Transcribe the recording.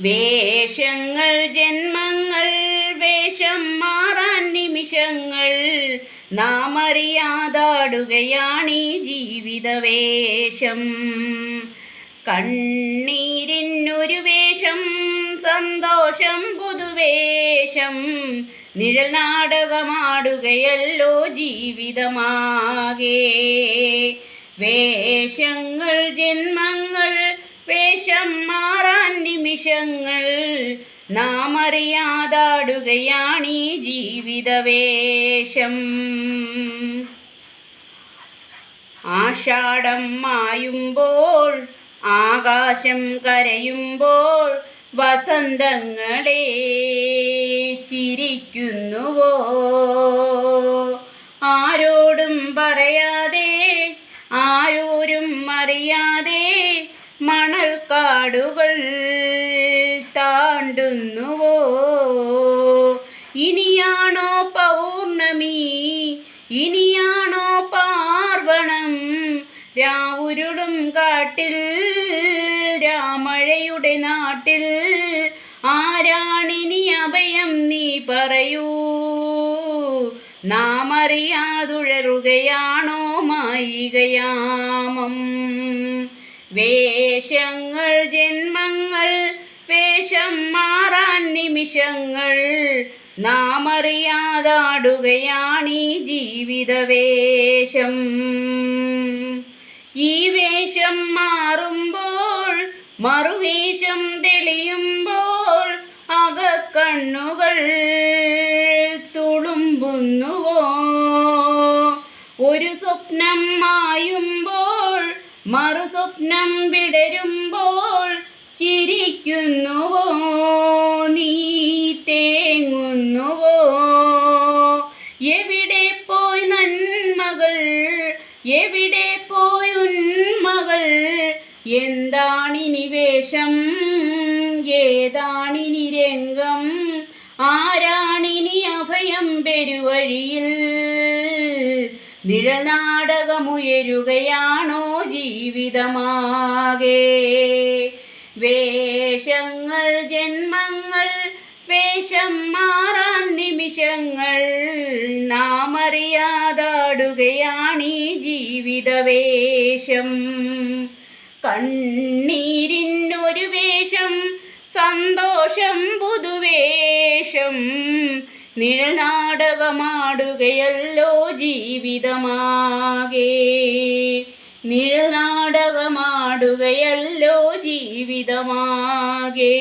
വേഷങ്ങൾ ജന്മങ്ങൾ വേഷം മാറാൻ നിമിഷങ്ങൾ. നാം അറിയാതാടുകയാണീ ജീവിതവേഷം കണ്ണീരിനൊരു വേഷം സന്തോഷം പുതുവേഷം. നിഴൽ നാടകമാടുകയല്ലോ ജീവിതമാകെ. വേഷങ്ങൾ ജന്മങ്ങൾ വേഷം മാറാൻ നിമിഷങ്ങൾ നാം അറിയാതാടുകയാണീ ജീവിതവേഷം. ആഷാഢം മായുമ്പോൾ ആകാശം കരയുമ്പോൾ വസന്തങ്ങളെ ചിരിക്കുന്നുവോ? ആരോടും പറയാതെ ആരോരും അറിയാതെ മണൽക്കാടുകൾ ഇനിയാണോ പൗർണമി? ഇനിയാണോ പാർവണം? രാവുരുടും കാട്ടിൽ രാമഴയുടെ നാട്ടിൽ ആരാണിനി അഭയം നീ പറയൂ? നാം അറിയാതുഴറുകയാണോ മായികയാമം? വേഷങ്ങൾ ജന്മങ്ങൾ നിമിഷങ്ങൾ നാം അറിയാതാടുകയാണീ ജീവിതവേഷം. ഈ വേഷം മാറുമ്പോൾ മറുവേഷം തെളിയുമ്പോൾ അകക്കണ്ണുകൾ തുളുമ്പുന്നുവോ? ഒരു സ്വപ്നം മായുമ്പോൾ മറു സ്വപ്നം വിടരുമ്പോൾ ചിരിക്കുന്നുവോ? എവിടെ പോയുൻ മകൾ? എന്താണിനി വേഷം? ഏതാണിനി രംഗം? ആരാണിനി അഭയം പെരുവഴിയിൽ? നിഴനാടകമുയരുകയാണോ ജീവിതമാകെ? വേഷങ്ങൾ ജന്മങ്ങൾ വേഷം മാറാൻ നിമിഷങ്ങൾ നാം അറിയാതാടുകയാണീ ജീവിതവേഷം. കണ്ണീരിനൊരു വേഷം സന്തോഷം പുതുവേഷം. നിഴനാടകമാടുകയല്ലോ ജീവിതമാകെ. നിഴൽ നാടകമാടുകയല്ലോ ജീവിതമാകെ.